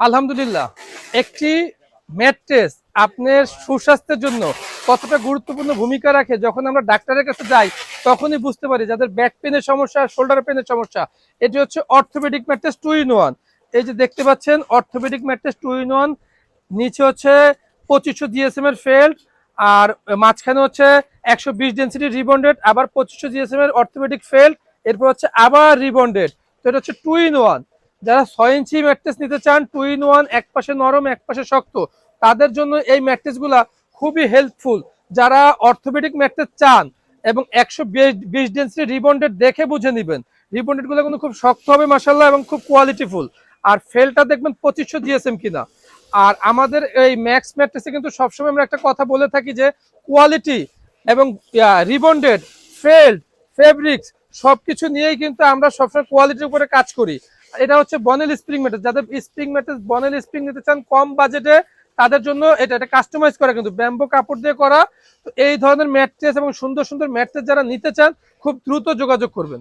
আলহামদুলিল্লাহ। একটি ম্যাট্রেস আপনার সুস্বাস্থ্যের জন্য কতটা গুরুত্বপূর্ণ ভূমিকা রাখে, যখন আমরা ডাক্তারের কাছে যাই, তখনই বুঝতে পারি যাদের ব্যাক পেনের সমস্যা শোল্ডার পেনের সমস্যা। এটি হচ্ছে orthopedic mattress two in one এই যে দেখতে পাচ্ছেন orthopedic mattress two in one নিচে হচ্ছে পঁচিশশো জিএসএম এর ফেল্ড আর মাঝখানে হচ্ছে একশো বিশ ডেন্সিটি রিবন্ডেড আবার পঁচিশশো জিএসএম এর অর্থোপেডিক ফেল্ড এরপর হচ্ছে আবার রিবন্ডেড তো এটা হচ্ছে টু ইন ওয়ান যারা ছয় ইঞ্চি ম্যাট্রেস নিতে চান টু ইন ওয়ান এক পাশে নরম, এক পাশে শক্ত, তাদের জন্য এই ম্যাট্রেসগুলা খুবই হেল্পফুল যারা অর্থোপেডিক ম্যাট্রেস চান এবং একশো বিশ ডেন্সিটি রিবন্ডেড দেখে বুঝে নেবেন রিবন্ডেডগুলো কিন্তু খুব শক্ত হবে মাসাল্লাহ এবং খুব কোয়ালিটিফুল আর ফেলটা দেখবেন পঁচিশশো জিএসএম কিনা। আর আমাদের এই ম্যাক্স ম্যাট্রেসে কিন্তু সবসময় আমরা একটা কথা বলে থাকি যে কোয়ালিটি এবং রিবন্ডেড ফেল্ড ফেব্রিক্স সবকিছু নিয়েই কিন্তু আমরা সবসময় কোয়ালিটির উপরে কাজ করি। এটা হচ্ছে বনেল স্প্রিং ম্যাটেস যাদের স্প্রিং ম্যাটেস বনেল স্প্রিং নিতে চান, কম বাজেটে তাদের জন্য এটা এটা কাস্টমাইজ করা কিন্তু ব্যাম্বো কাপড় দিয়ে করা। তো এই ধরনের ম্যাট্রেস এবং সুন্দর সুন্দর ম্যাট্রেস যারা নিতে চান, খুব দ্রুত যোগাযোগ করবেন।